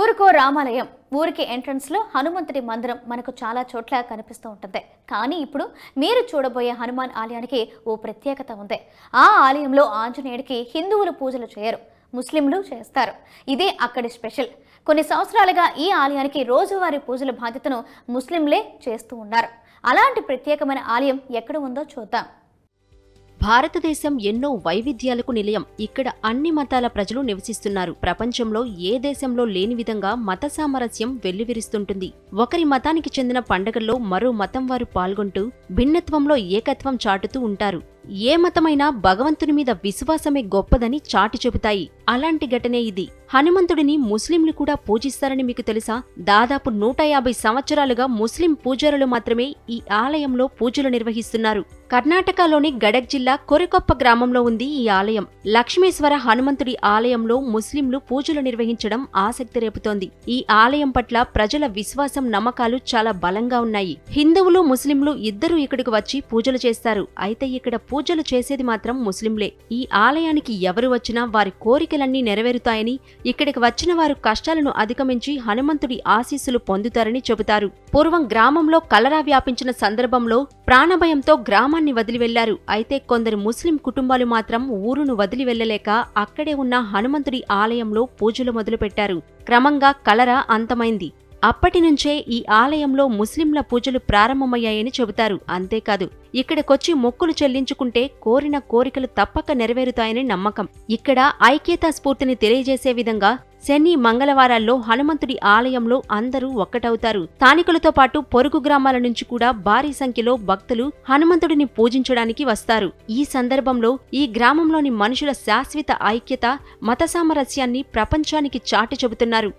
ఊరికో రామాలయం. ఊరికి ఎంట్రన్స్లో హనుమంతుడి మందిరం మనకు చాలా చోట్ల కనిపిస్తూ ఉంటుంది. కానీ ఇప్పుడు మీరు చూడబోయే హనుమాన్ ఆలయానికి ఓ ప్రత్యేకత ఉంది. ఆ ఆలయంలో ఆంజనేయుడికి హిందువులు పూజలు చేయరు ముస్లింలు చేస్తారు. ఇదే అక్కడి స్పెషల్. కొన్ని సంవత్సరాలుగా ఈ ఆలయానికి రోజువారీ పూజల బాధ్యతను ముస్లింలే చేస్తూ ఉన్నారు. అలాంటి ప్రత్యేకమైన ఆలయం ఎక్కడ ఉందో చూద్దాం. భారతదేశం ఎన్నో వైవిధ్యాలకు నిలయం. ఇక్కడ అన్ని మతాల ప్రజలు నివసిస్తున్నారు. ప్రపంచంలో ఏ దేశంలో లేని విధంగా మత సామరస్యం వెల్లివిరుస్తుంటుంది. ఒకరి మతానికి చెందిన పండగల్లో మరో మతం వారు పాల్గొంటూ భిన్నత్వంలో ఏకత్వం చాటుతూ ఉంటారు. ఏ మతమైనా భగవంతుని మీద విశ్వాసమే గొప్పదని చాటి చెబుతాయి. అలాంటి ఘటనే ఇది. హనుమంతుడిని ముస్లింలు కూడా పూజిస్తారని మీకు తెలుసా? దాదాపు నూట యాభై సంవత్సరాలుగా ముస్లిం పూజారులు మాత్రమే ఈ ఆలయంలో పూజలు నిర్వహిస్తున్నారు. కర్ణాటకలోని గడక్ జిల్లా కొరికొప్ప గ్రామంలో ఉంది ఈ ఆలయం. లక్ష్మేశ్వర హనుమంతుడి ఆలయంలో ముస్లింలు పూజలు నిర్వహించడం ఆసక్తి రేపుతోంది. ఈ ఆలయం పట్ల ప్రజల విశ్వాసం నమ్మకాలు చాలా బలంగా ఉన్నాయి. హిందువులు ముస్లింలు ఇద్దరూ ఇక్కడికి వచ్చి పూజలు చేస్తారు. అయితే ఇక్కడ పూజలు చేసేది మాత్రం ముస్లింలే. ఈ ఆలయానికి ఎవరు వచ్చినా వారి కోరికలన్నీ నెరవేరుతాయని ఇక్కడికి వచ్చిన వారు కష్టాలను అధిగమించి హనుమంతుడి ఆశీస్సులు పొందుతారని చెబుతారు. పూర్వం గ్రామంలో కలరా వ్యాపించిన సందర్భంలో ప్రాణభయంతో గ్రామాన్ని వదిలి వెళ్ళారు. అయితే కొందరు ముస్లిం కుటుంబాలు మాత్రం ఊరును వదిలి వెళ్ళలేక అక్కడే ఉన్న హనుమంతుడి ఆలయంలో పూజలు మొదలుపెట్టారు. క్రమంగా కలరా అంతమైంది. అప్పటి నుంచే ఈ ఆలయంలో ముస్లింల పూజలు ప్రారంభమయ్యాయని చెబుతారు. అంతేకాదు ఇక్కడికొచ్చి మొక్కులు చెల్లించుకుంటే కోరిన కోరికలు తప్పక నెరవేరుతాయని నమ్మకం. ఇక్కడ ఐక్యతా స్ఫూర్తిని తెలియజేసే విధంగా శని మంగళవారాల్లో హనుమంతుడి ఆలయంలో అందరూ ఒక్కటవుతారు. స్థానికులతో పాటు పొరుగు గ్రామాల నుంచి కూడా భారీ సంఖ్యలో భక్తులు హనుమంతుడిని పూజించడానికి వస్తారు. ఈ సందర్భంలో ఈ గ్రామంలోని మనుషుల శాశ్వత ఐక్యత మత సామరస్యాన్ని ప్రపంచానికి చాటి చెబుతున్నారు.